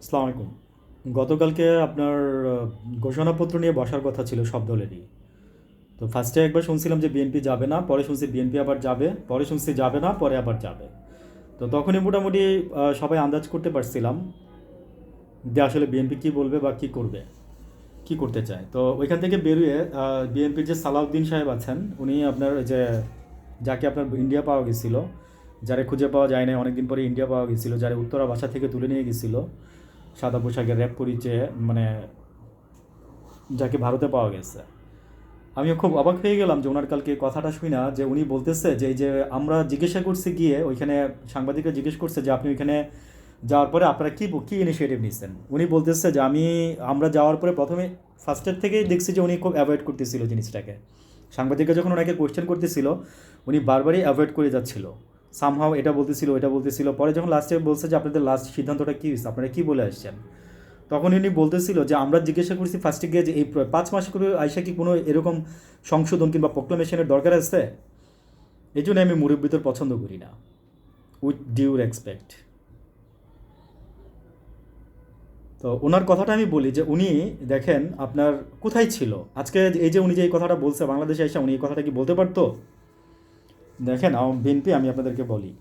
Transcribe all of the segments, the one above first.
আসসালামু আলাইকুম। গতকালকে আপনার ঘোষণাপত্র নিয়ে বসার কথা ছিল সব দলেরই তো ফার্স্টে একবার শুনছিলাম যে বিএনপি যাবে না, পরে শুনছি বিএনপি আবার যাবে, পরে শুনছি যাবে না, পরে আবার যাবে। তো তখনই মোটামুটি সবাই আন্দাজ করতে পারছিলাম যে আসলে বিএনপি কী বলবে বা কী করবে, কী করতে চায়। তো ওইখান থেকে বেরিয়ে বিএনপির যে সালাউদ্দিন সাহেব আছেন, উনি আপনার যে, যাকে আপনার ইন্ডিয়া পাওয়া গেছিল, যারে খুঁজে পাওয়া যায় না অনেকদিন পরে ইন্ডিয়া পাওয়া গেছিল, যারে উত্তরা বাসা থেকে তুলে নিয়ে গেছিল সাদা পোশাকের র্যাপ পরিচয়ে মানে যাকে ভারতে পাওয়া গেছে। আমিও খুব অবাক হয়ে গেলাম যে ওনার কালকে কথাটা শুই না, যে উনি বলতেছে যে, এই যে আমরা জিজ্ঞাসা করছি গিয়ে, ওইখানে সাংবাদিকরা জিজ্ঞেস করছে যে, আপনি ওইখানে যাওয়ার পরে আপনারা কী কী ইনিশিয়েটিভ নিচ্ছেন উনি বলতেছে যে, আমি, আমরা যাওয়ার পরে প্রথমে ফার্স্টের থেকেই দেখছি যে, উনি খুব অ্যাভয়েড করতেছিল জিনিসটাকে। সাংবাদিকরা যখন ওনাকে কোয়েশ্চেন করতেছিল, উনি বারবারই অ্যাভয়েড করে যাচ্ছিল। সামহাও এটা বলতেছিল এটা বলতেছিল। পরে যখন লাস্টে বলছে যে আপনাদের লাস্ট সিদ্ধান্তটা কী হয়েছে, আপনারা কী বলে আসছেন? তখন উনি বলতেছিল যে, আমরা জিজ্ঞাসা করছি ফার্স্টে গিয়ে যে এই পাঁচ মাস করে আইসা কি কোনো এরকম সংশোধন কিংবা প্রোক্লামেশনের দরকার আছে? এই জন্য আমি মুরব্বীদের পছন্দ করি না। উইথ ডিউ রেসপেক্ট তো ওনার কথাটা আমি বলি যে, উনি দেখেন আপনার কোথায় ছিল? আজকে এই যে উনি যে এই কথাটা বলছে, বাংলাদেশে এসে উনি এই কথাটা কি বলতে পারতো? দেখেন বিএনপি আমি আপনাদেরকে বলি,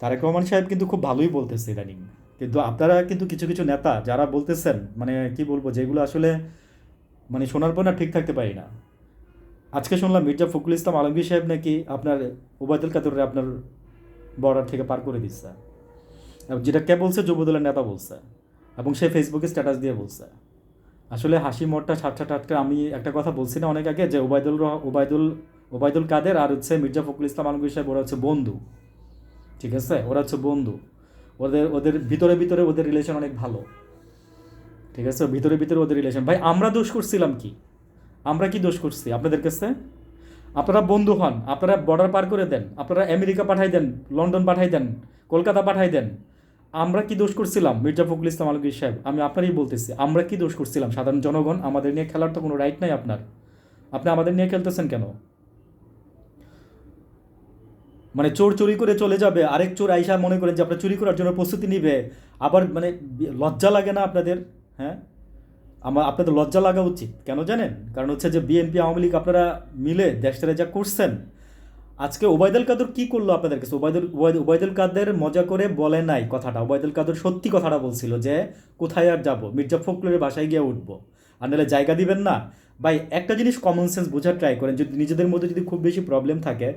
তারেক রহমান সাহেব কিন্তু খুব ভালোই বলতেছে ইদানিং। কিন্তু আপনারা কিন্তু কিছু কিছু নেতা যারা বলতেছেন মানে কি বলব, যেগুলো আসলে মানে শোনার পর না ঠিক থাকতে পারি না। আজকে শুনলাম মির্জা ফখরুল ইসলাম আলমগীর সাহেব নাকি আপনার ওবায়দুল কাদরে আপনার বর্ডার থেকে পার করে দিচ্ছে যেটা কে বলছে, যুবদলের নেতা বলছে, এবং সে ফেসবুকে স্ট্যাটাস দিয়ে বলছে। আসলে হাসি মোটটা ছাটটা টাটকা আমি একটা কথা বলছি না অনেক আগে, যে ওবায়দুল ওবায়দুল ওবায়দুল কাদের আর হচ্ছে মির্জা ফখরুল ইসলাম আলমগীর সাহেব, ওরা হচ্ছে বন্ধু। ঠিক আছে? ওরা হচ্ছে বন্ধু। ওদের ওদের ভিতরে ভিতরে ওদের রিলেশন অনেক ভালো। ঠিক আছে? ভিতরে ভিতরে ওদের রিলেশন ভাই, আমরা দোষ করছিলাম কি? আমরা কি দোষ করছি আপনাদের কাছে? আপনারা বন্ধু হন, আপনারা বর্ডার পার করে দেন, আপনারা আমেরিকা পাঠাই দেন, লন্ডন পাঠাই দেন, কলকাতা পাঠাই দেন, আমরা কি দোষ করছিলাম? মির্জা ফখরুল ইসলাম আলমগীর সাহেব, আমি আপনারই বলতেছি, আমরা কি দোষ করছিলাম? সাধারণ জনগণ, আমাদের নিয়ে খেলার তো কোনো রাইট নাই আপনার। আপনি আমাদের নিয়ে খেলতেছেন কেন? মানে চোর চুরি করে চলে যাবে আরেক চোর আইসা মনে করেন যে আপনার চুরি করার জন্য প্রস্তুতি নিবে। আবার মানে লজ্জা লাগে না আপনাদের? হ্যাঁ? আমার আপনাদের লজ্জা লাগা উচিত কেন জানেন? কারণ হচ্ছে যে বিএনপি আওয়ামী লীগ আপনারা মিলে দেশটারে যা করছেন। আজকে ওবায়দুল কাদের কি করল আপনাদের কাছে? ওবায়দুল ওবায়দ- ওবায়দুল কাদের মজা করে বলে নাই কথাটা। ওবায়দুল কাদের সত্যি কথাটা বলছিল যে কোথায় আর যাব? মির্জা ফখরুলের বাসায় গিয়ে উঠবো। আর নাহলে জায়গা দিবেন না? ভাই একটা জিনিস কমন সেন্স বোঝার ট্রাই করেন যদি নিজেদের মধ্যে যদি খুব বেশি প্রবলেম থাকে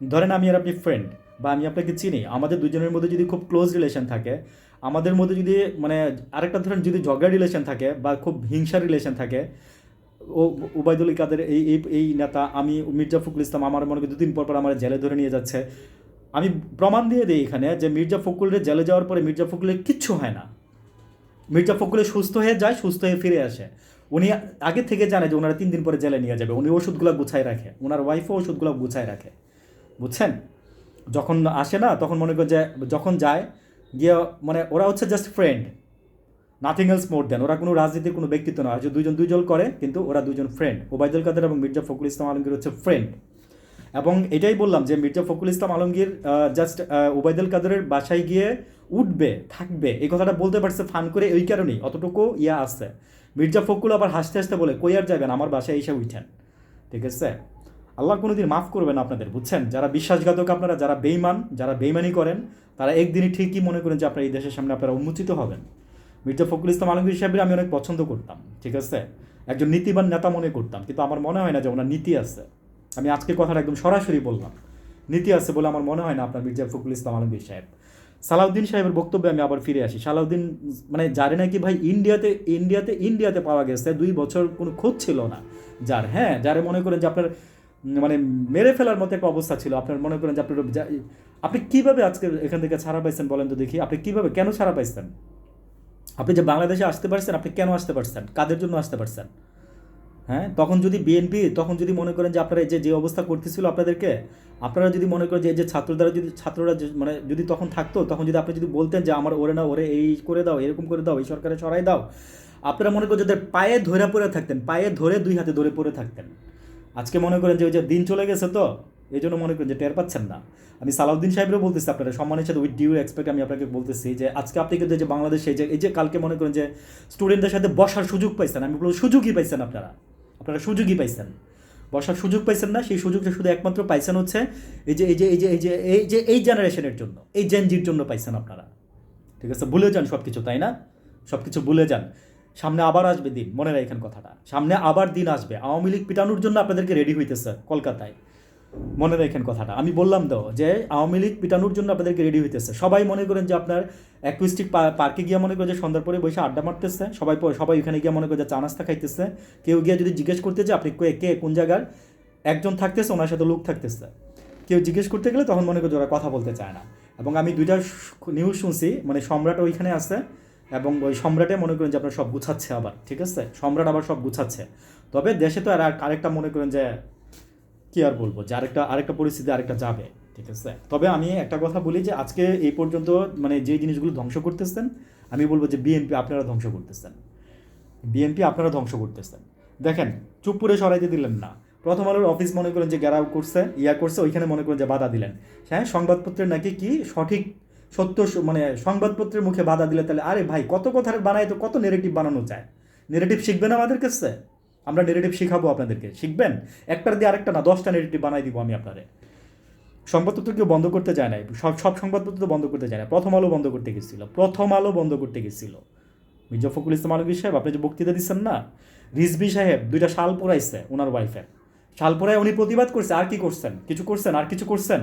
ধরেন আমি আর আপনি ফ্রেন্ড বা আমি আপনাকে চিনি, আমাদের দুজনের মধ্যে যদি খুব ক্লোজ রিলেশন থাকে, আমাদের মধ্যে যদি মানে আরেকটা ধরেন যদি ঝগড়া রিলেশন থাকে বা খুব হিংসার রিলেশন থাকে, ও উবায়দুল কাদের এই এই নেতা, আমি মির্জা ফখরুল ইসলাম, আমার মনে করি দুদিন পর পর আমার জেলে ধরে নিয়ে যাচ্ছে। আমি প্রমাণ দিয়ে দিই এখানে যে মির্জা ফখরুলের জেলে যাওয়ার পরে মির্জা ফখরুলের কিচ্ছু হয় না। মির্জা ফখরুলের সুস্থ হয়ে যায়, সুস্থ হয়ে ফিরে আসে। উনি আগে থেকে জানে যে ওনারা তিন দিন পরে জেলে নিয়ে যাবে। উনি ওষুধগুলো গুছায় রাখে। ওনার ওয়াইফও ওষুধগুলো গুছায় রাখে। বুঝছেন? যখন আসে না, তখন মনে করে যে যখন যায়, গিয়ে মানে ওরা হচ্ছে just friend nothing else more than ওরা কোনো রাজনীতির কোনো ব্যক্তিত্ব নয় যে দুজন দুজন করে, কিন্তু ওরা দুজন ফ্রেন্ড ওবায়দুল কাদের এবং মির্জা ফখরুল ইসলাম আলমগীর হচ্ছে ফ্রেন্ড এবং এটাই বললাম যে মির্জা ফখরুল ইসলাম আলমগীর জাস্ট ওবায়দুল কাদেরের বাসায় গিয়ে উঠবে, থাকবে। এই কথাটা বলতে পারছে ফান করে ওই কারণেই। অতটুকু ইয়া আছে। মির্জা ফখরুল আবার হাসতে হাসতে বলে, কই আর যাবেন? আমার বাসায় এসে উঠেন। ঠিক আছে? আল্লাহ কোনোদিন মাফ করবেন আপনাদের, বুঝছেন? যারা বিশ্বাসঘাতক আপনারা, যারা বেইমান যারা বেইমানি করেন, তারা একদিনই ঠিকই মনে করেন যে আপনারা এই দেশের সামনে আপনারা উন্মোচিত হবেন। মির্জা ফখরুল ইসলাম আলমগীর সাহেবের আমি অনেক পছন্দ করতাম, ঠিক আছে? একজন নীতিবান নেতা মনে করতাম, কিন্তু আমার মনে হয় না যে ওনার নীতি আছে। আমি আজকে কথাটা একদম সরাসরি বললাম, নীতি আছে বলে আমার মনে হয় না আপনার মির্জা ফখরুল ইসলাম আলমগীর সাহেব। সালাউদ্দিন সাহেবের বক্তব্যে আমি আবার ফিরে আসি। সালাউদ্দিন মানে যারে নাকি ভাই, ইন্ডিয়াতে ইন্ডিয়াতে ইন্ডিয়াতে পাওয়া গেছে, দুই বছর কোনো খোঁজ ছিল না যার। হ্যাঁ যারে মনে করেন যে আপনার মানে মেরে ফেলার মতো একটা অবস্থা ছিল। আপনার মনে করেন যে আপনার আপনি কীভাবে আজকে এখান থেকে ছাড়া পাইছেন বলেন তো দেখি। আপনি কীভাবে কেন ছাড়া পাইছেন? আপনি যে বাংলাদেশে আসতে পারছেন, আপনি কেন আসতে পারছেন? কাদের জন্য আসতে পারছেন? হ্যাঁ? তখন যদি বিএনপি তখন যদি মনে করেন যে আপনারা এই যে যে অবস্থা করতেছিল আপনাদেরকে, আপনারা যদি মনে করেন যে এই যে ছাত্র দ্বারা যদি ছাত্ররা মানে যদি তখন থাকতো, তখন যদি আপনি যদি বলতেন যে আমার ওরে না, ওরে এই করে দাও, এরকম করে দাও, এই সরকারে সরাই দাও, আপনারা মনে করেন যাদের পায়ে ধরে পড়ে থাকতেন, পায়ে ধরে দুই হাতে ধরে পড়ে থাকতেন। আজকে মনে করেন যে ওই যে দিন চলে গেছে তো, এই জন্য মনে করেন যে টের পাচ্ছেন না। আমি সালাউদ্দিন সাহেবেরও বলতেছি আপনারা সম্মানের সাথে উইথ ডিউ এক্সপেক্ট আমি আপনাকে বলতেছি যে আজকে আপনি কিন্তু যে বাংলাদেশে যে, এই যে কালকে মনে করেন যে স্টুডেন্টদের সাথে বসার সুযোগ পাইছেন, আমি বলব সুযোগই পাইছেন আপনারা। আপনারা সুযোগই পাইছেন। বসার সুযোগ পাইছেন না, সেই সুযোগটা শুধু একমাত্র পাইছেন হচ্ছে এই যে এই যে এই যে এই যে এই যে, এই জেনারেশনের জন্য, এই জেনজির জন্য পাইছেন আপনারা। ঠিক আছে? ভুলে যান সব কিছু তাই না? সব কিছু ভুলে যান। সামনে আবার আসবে দিন, মনে রাখেন কথাটা। সামনে আবার দিন আসবে। আওয়ামী লীগ পিটানোর জন্য আপনাদেরকে রেডি হইতেছে, কলকাতায়। মনে রাখেন কথাটা। আমি বললাম তো যে, আওয়ামী লীগ পিটানোর জন্য আপনাদেরকে রেডি হইতেছে। সবাই মনে করেন যে আপনার অ্যাকুইস্টিক পার্কে গিয়ে মনে করেন যে সন্ধ্যার পরে বসে আড্ডা মারতেছে, সবাই সবাই ওখানে গিয়ে মনে করে যে চা নাস্তা খাইতেছে। কেউ গিয়ে যদি জিজ্ঞেস করতে যে আপনি কে কোন জায়গার? একজন থাকতেছে, ওনার সাথে লোক থাকতেছে। কেউ জিজ্ঞেস করতে গেলে তখন মনে করে ওরা কথা বলতে চায় না। এবং আমি দুইটা নিউজ শুনছি মানে সম্রাট ওইখানে আছে এবং ওই সম্রাটে মনে করেন যে আপনার সব গুছাচ্ছে আবার, ঠিক আছে? সম্রাট আবার সব গুছাচ্ছে। তবে দেশে তো আর আরেকটা মনে করেন যে কি আর বলব, যে আরেকটা আরেকটা পরিস্থিতি আরেকটা যাবে, ঠিক আছে? তবে আমি একটা কথা বলি যে আজকে এই পর্যন্ত মানে যে জিনিসগুলো ধ্বংস করতেছেন, আমি বলব যে বিএনপি আপনারা ধ্বংস করতেছেন। বিএনপি আপনারা ধ্বংস করতেছেন। দেখেন, চুপ করে সরাইতে দিলেন না। প্রথম আলোর অফিস মনে করেন যে গ্যারাও করছে, ইয়া করছে, ওইখানে মনে করেন যে বাধা দিলেন। হ্যাঁ সংবাদপত্রের নাকি কি সঠিক সত্য মানে সংবাদপত্রের মুখে বাধা দিলে তাহলে, আরে ভাই, কত কথা বানায় তো কত নেগেটিভ বানানো যায়? নেগেটিভ শিখবেন আমাদের কাছে আমরা নেগেটিভ শিখাবো আপনাদেরকে। শিখবেন? একটার দিয়ে আরেকটা না, দশটা নেগেটিভ বানাই দিব আমি আপনাদের সংবাদপত্র কেউ বন্ধ করতে চায় না। সব সব সংবাদপত্র তো বন্ধ করতে চায় না। প্রথম আলো বন্ধ করতে গেছিল। প্রথম আলো বন্ধ করতে গেছিল। মির্জা ফখরুল ইসলাম আলমগীর সাহেব, আপনি যে বক্তৃতা দিচ্ছেন না? রিজবি সাহেব দুইটা শাল পরাইছে ওনার ওয়াইফের শাল পরায় উনি প্রতিবাদ করছে, আর কি করছেন? কিছু করছেন? আর কিছু করছেন?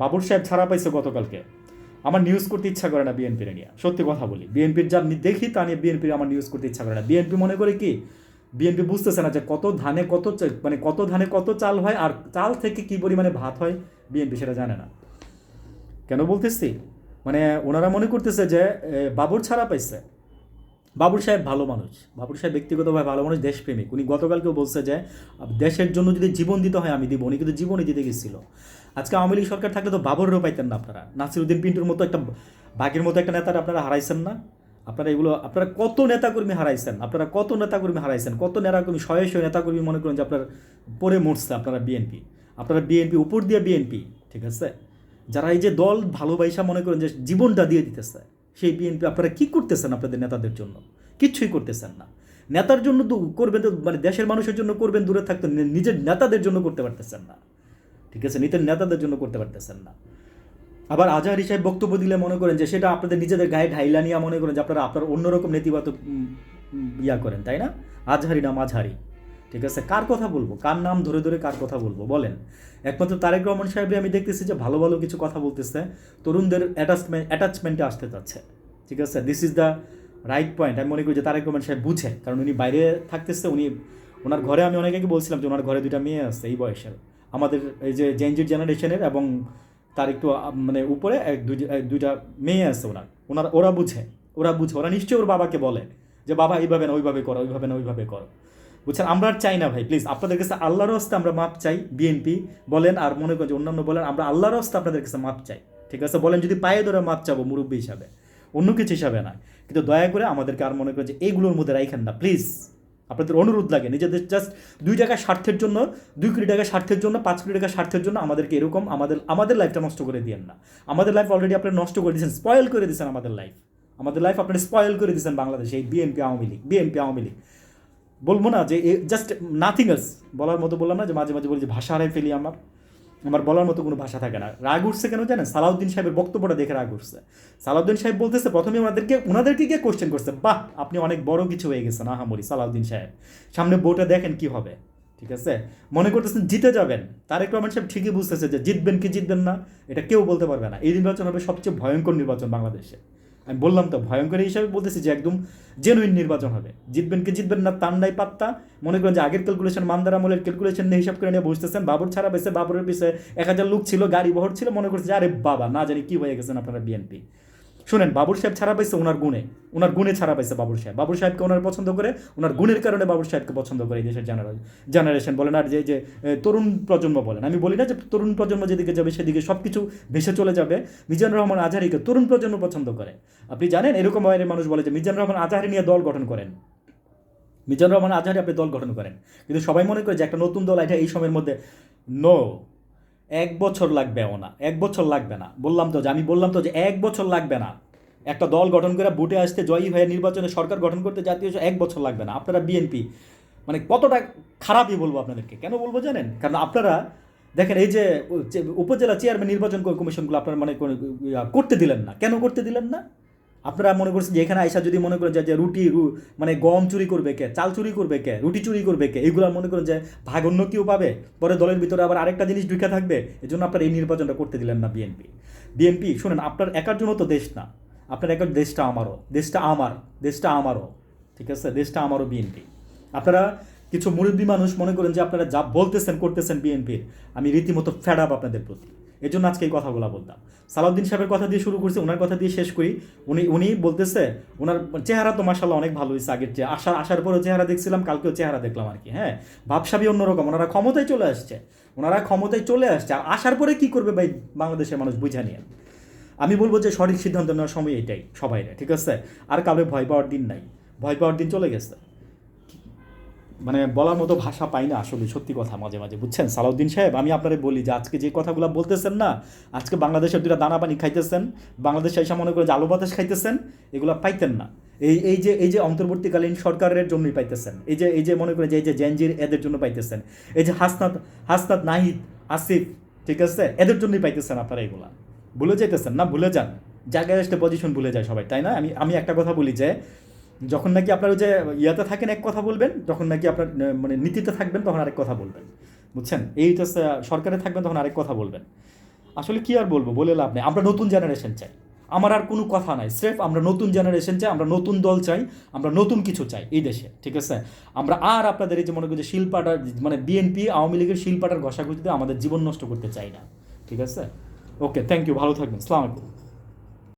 বাবুর সাহেব ছাড়া পাইছে গতকালকে। আমার নিউজ করতে ইচ্ছা করে না বিএনপির নিয়ে। সত্যি কথা বলি। বিএনপির যা দেখি তা নিয়ে বিএনপির আমার নিউজ করতে ইচ্ছা করে না। বিএনপি মনে করে কি? বিএনপি বুঝতেছে না যে কত ধানে কত মানে কত ধানে কত চাল হয় আর চাল থেকে কি পরিমাণে ভাত হয় বিএনপি সেটা জানে না। কেন বলতেছি? মানে ওনারা মনে করতেছে যে বাবুর ছাড়া পাইছে। বাবুর সাহেব ভালো মানুষ। বাবুর সাহেব ব্যক্তিগতভাবে ভালো মানুষ, দেশপ্রেমিক। উনি গতকালকেও বলছে যে, দেশের জন্য যদি জীবন দিতে হয় আমি দিব, উনি কিন্তু জীবনই দিতে গেছিল। আজকে আওয়ামী লীগ সরকার থাকলে তো বাবরও পাইতেন না আপনারা। নাসিরুদ্দিন পিন্টুর মতো একটা বাঘের মতো একটা নেতার আপনারা হারাইছেন না? আপনারা এগুলো, আপনারা কত নেতাকর্মী হারাইছেন? আপনারা কত নেতাকর্মী হারাইছেন? কত নেতাকর্মী, শয়ে শয়ে নেতাকর্মী মনে করেন যে আপনার পরে মরছে আপনারা বিএনপি আপনারা বিএনপি উপর দিয়ে বিএনপি ঠিক আছে? যারা এই যে দল ভালোবাসা মনে করেন যে জীবনটা দিয়ে দিতেছে। সেই বিএনপি, আপনারা কি করতেছেন আপনাদের নেতাদের জন্য? কিচ্ছুই করতেছেন না। নেতার জন্য করবেন তো মানে দেশের মানুষের জন্য করবেন, দূরে থাকতে নিজের নেতাদের জন্য করতে পারতেছেন না। ঠিক আছে? নিজের নেতাদের জন্য করতে পারতেছেন না। আবার আজহার হিসাবে বক্তব্য দিলে মনে করেন যে, সেটা আপনাদের নিজেদের গায়ে ঢাইলা নিয়ে মনে করেন যে, আপনারা আপনার অন্যরকম নেতিবাচক ইয়া করেন, তাই না? আজহারি না মাঝহারি ঠিক আছে? কার কথা বলব? কার নাম ধরে ধরে কার কথা বলব? বলেন। একমাত্র তারেক রহমান সাহেবরে আমি দেখতেছি যে ভালো ভালো কিছু কথা বলতেছে। তরুণদের অ্যাটাচমেন্ট অ্যাটাচমেন্টে আসতে চাচ্ছে ঠিক আছে? This is the right point আমি মনে করি যে তারেক রহমান সাহেব বুঝে। কারণ উনি বাইরে থাকতেছে, উনি ওনার ঘরে আমি অনেক আগে বলছিলাম যে ওনার ঘরে দুইটা মেয়ে আছে এই বয়সের আমাদের এই যে জেনজির জেনারেশনের এবং তার একটু মানে উপরে এক দুইটা মেয়ে আছে ওনার। ওনার ওরা বুঝে। ওরা বুঝে। ওরা নিশ্চয়ই ওর বাবাকে বলে যে, বাবা, এইভাবে না, ওইভাবে করো, ওইভাবে না, ওইভাবে করো। বুঝছেন? আমরা আর চাই না ভাই প্লিজ আপনাদের কাছে আল্লাহর হস্তে আমরা মাপ চাই বিএনপি বলেন আর মনে করেন অন্যান্য বলেন, আমরা আল্লাহর হস্তে আপনাদের কাছে মাপ চাই, ঠিক আছে? বলেন যদি পায়ে ধরে মাপ চাবো মুরব্বী হিসাবে, অন্য কিছু হিসাবে না কিন্তু দয়া করে আমাদেরকে আর মনে করেন যে এইগুলোর মধ্যে রাইখেন না প্লিজ আপনাদের অনুরোধ লাগে, নিজেদের জাস্ট দুই টাকা স্বার্থের জন্য, দুই কোটি টাকা স্বার্থের জন্য, পাঁচ কোটি টাকা স্বার্থের জন্য আমাদেরকে এরকম আমাদের আমাদের লাইফটা নষ্ট করে দিয়েন না। আমাদের লাইফ অলরেডি আপনারা নষ্ট করে দিয়েছেন স্পয়েল করে দিয়েছেন আমাদের লাইফ আমাদের লাইফ আপনারা স্পয়েল করে দিয়েছেন বাংলাদেশে, এই বিএনপি আওয়ামী লীগ বিএনপি আওয়ামী লীগ। বলব না যে জাস্ট নাথিং এলস বলার মতো বললাম না যে মাঝে মাঝে বলি যে ভাষা হারাই ফেলি আমার। আমার বলার মতো কোনো ভাষা থাকে না। রাগ উঠছে কেন জানেন? সালাউদ্দিন সাহেবের বক্তব্যটা দেখে রাগ উঠছে। সালাউদ্দিন সাহেব বলতেছে, প্রথমে ওনাদেরকে ওনাদেরকে গিয়ে কোশ্চেন করছে, বাহ, আপনি অনেক বড় কিছু হয়ে গেছেন, আহামরি, সালাউদ্দিন সাহেব। সামনে বউটা দেখেন কি হবে। ঠিক আছে? মনে করতেছেন জিতে যাবেন। তারেক রহমান সাহেব ঠিকই বুঝতেছে যে জিতবেন কি জিতবেন না, এটা কেউ বলতে পারবে না। এই নির্বাচন হবে সবচেয়ে ভয়ঙ্কর নির্বাচন বাংলাদেশে। আমি বললাম তো, ভয়ঙ্কর হিসাবে বলতেছি যে একদম জেনুইন নির্বাচন হবে। জিতবেন কি জিতবেন না, তার নাই পাত্তা। মনে করেন যে আগের ক্যালকুলেশন মান্দার আমলের ক্যালকুলেশন নিয়ে হিসাব করে নিয়ে বসতেছেন, বাবর ছাড়া বেসে বাবরের পিছিয়ে এক হাজার লোক ছিল, গাড়ি বহর ছিল, মনে করছে যে আরে বাবা, না জানি কি হয়ে গেছেন আপনারা বিএনপি শুনেন বাবুর সাহেব ছাড়া পাইছে ওনার গুণে। ওনার গুণে ছাড়া পাইছে বাবুর সাহেব। বাবুর সাহেবকে ওনার পছন্দ করে, ওনার গুণের কারণে বাবুর সাহেবকে পছন্দ করে এই দেশের জেনারেল জেনারেশন বলেন আর যে যে তরুণ প্রজন্ম বলেন। আমি বলি না যে তরুণ প্রজন্ম যেদিকে যাবে, সেদিকে সব কিছু ভেসে চলে যাবে। মিজানুর রহমান আজহারিকে তরুণ প্রজন্ম পছন্দ করে। আপনি জানেন, এরকম বাইরের মানুষ বলে যে মিজানুর রহমান আজহারি নিয়ে দল গঠন করেন। মিজানুর রহমান আজহারি আপনি দল গঠন করেন। কিন্তু সবাই মনে করে যে একটা নতুন দল, এটা এই সময়ের মধ্যে নো এক বছর লাগবেও না, এক বছর লাগবে না। বললাম তো যে আমি বললাম তো যে এক বছর লাগবে না। একটা দল গঠন করে বুটে আসতে জয়ী হয়ে নির্বাচনে সরকার গঠন করতে জাতীয় এক বছর লাগবে না। আপনারা বিএনপি মানে কতটা খারাপই বলব আপনাদেরকে। কেন বলব জানেন? কারণ আপনারা, দেখেন এই যে উপজেলা চেয়ারম্যান নির্বাচন কমিশনগুলো আপনারা মানে করতে দিলেন না। কেন করতে দিলেন না? আপনারা মনে করছেন যে এখানে আইসা যদি মনে করেন যে রুটি মানে গম চুরি করবে কে, চাল চুরি করবে কে, রুটি চুরি করবে কে, এইগুলো মনে করেন যে ভাগ অন্য কেউ পাবে, পরে দলের ভিতরে আবার আরেকটা জিনিস ঢুকে থাকবে এই জন্য আপনারা এই নির্বাচনটা করতে দিলেন না বিএনপি বিএনপি শুনেন, আপনার একার জন্য তো দেশ না, আপনার একার দেশটা আমারও, দেশটা আমার, দেশটা আমারও, ঠিক আছে? দেশটা আমারও বিএনপি আপনারা কিছু মুরব্বী মানুষ মনে করেন যে আপনারা যা বলতেছেন, করতেছেন বিএনপির আমি রীতিমতো ফেড আপ আপনাদের প্রতি। এই জন্য আজকে এই কথাগুলো বলতাম। সালাউদ্দিন সাহেবের কথা দিয়ে শুরু করছি, ওনার কথা দিয়ে শেষ করি। উনি উনি বলতেছে, ওনার চেহারা তো মাসাল্লাহ অনেক ভালো হয়েছে আগের যে আসার আসার পরেও চেহারা দেখছিলাম, কালকেও চেহারা দেখলাম আর কি হ্যাঁ? ভাবসাবি অন্যরকম। ওনারা ক্ষমতায় চলে আসছে। ওনারা ক্ষমতায় চলে আসছে। আর আসার পরে কি করবে ভাই বাংলাদেশের মানুষ, বুঝা নিয়ে। আমি বলব যে সঠিক সিদ্ধান্ত নেওয়ার সময় এটাই সবাই ঠিক আছে? আর কাউকে ভয় পাওয়ার দিন নাই। ভয় পাওয়ার দিন চলে গেছে। মানে বলার মতো ভাষা পাই না আসলে, সত্যি কথা মাঝে মাঝে। বুঝছেন? সালাউদ্দিন সাহেব, আমি আপনারে বলি যে, আজকে যে কথাগুলো বলতেছেন না, আজকে বাংলাদেশের দুটা দানা পানি খাইতেছেন, বাংলাদেশে এসে মনে করে যে আলু বাতাস খাইতেছেন, এগুলো পাইতেন না। এই এই যে এই যে অন্তর্বর্তীকালীন সরকারের জন্যই পাইতেছেন, এই যে এই যে মনে করে যে, এই যে জেনজির এদের জন্য পাইতেছেন, এই যে হাসনাত হাসনাত নাহিদ, আসিফ, ঠিক আছে? এদের জন্যই পাইতেছেন আপনারা এগুলা। ভুলে যেতেছেন না? ভুলে যান। জায়গায় আসতে পজিশন ভুলে যায় সবাই, তাই না? আমি আমি একটা কথা বলি যে যখন নাকি আপনার ওই যে ইয়াতে থাকেন এক কথা বলবেন, যখন নাকি আপনার মানে নীতিতে থাকবেন, তখন আরেক কথা বলবেন। বুঝছেন? এই তো সরকারে থাকবেন, তখন আরেক কথা বলবেন। আসলে কি আর বলব, বলে লাভ নেই। আমরা নতুন জেনারেশন চাই। আমার আর কোনো কথা নাই। স্রেফ আমরা নতুন জেনারেশন চাই, আমরা নতুন দল চাই, আমরা নতুন কিছু চাই এই দেশে, ঠিক আছে? আমরা আর আপনাদের এই যে মনে করি যে শিলপাটার মানে বিএনপি আওয়ামী লীগের শিল্পাটার ঘষাঘষিতে আমাদের জীবন নষ্ট করতে চাই না, ঠিক আছে? ওকে থ্যাংক ইউ ভালো থাকবেন। আলাইকুম।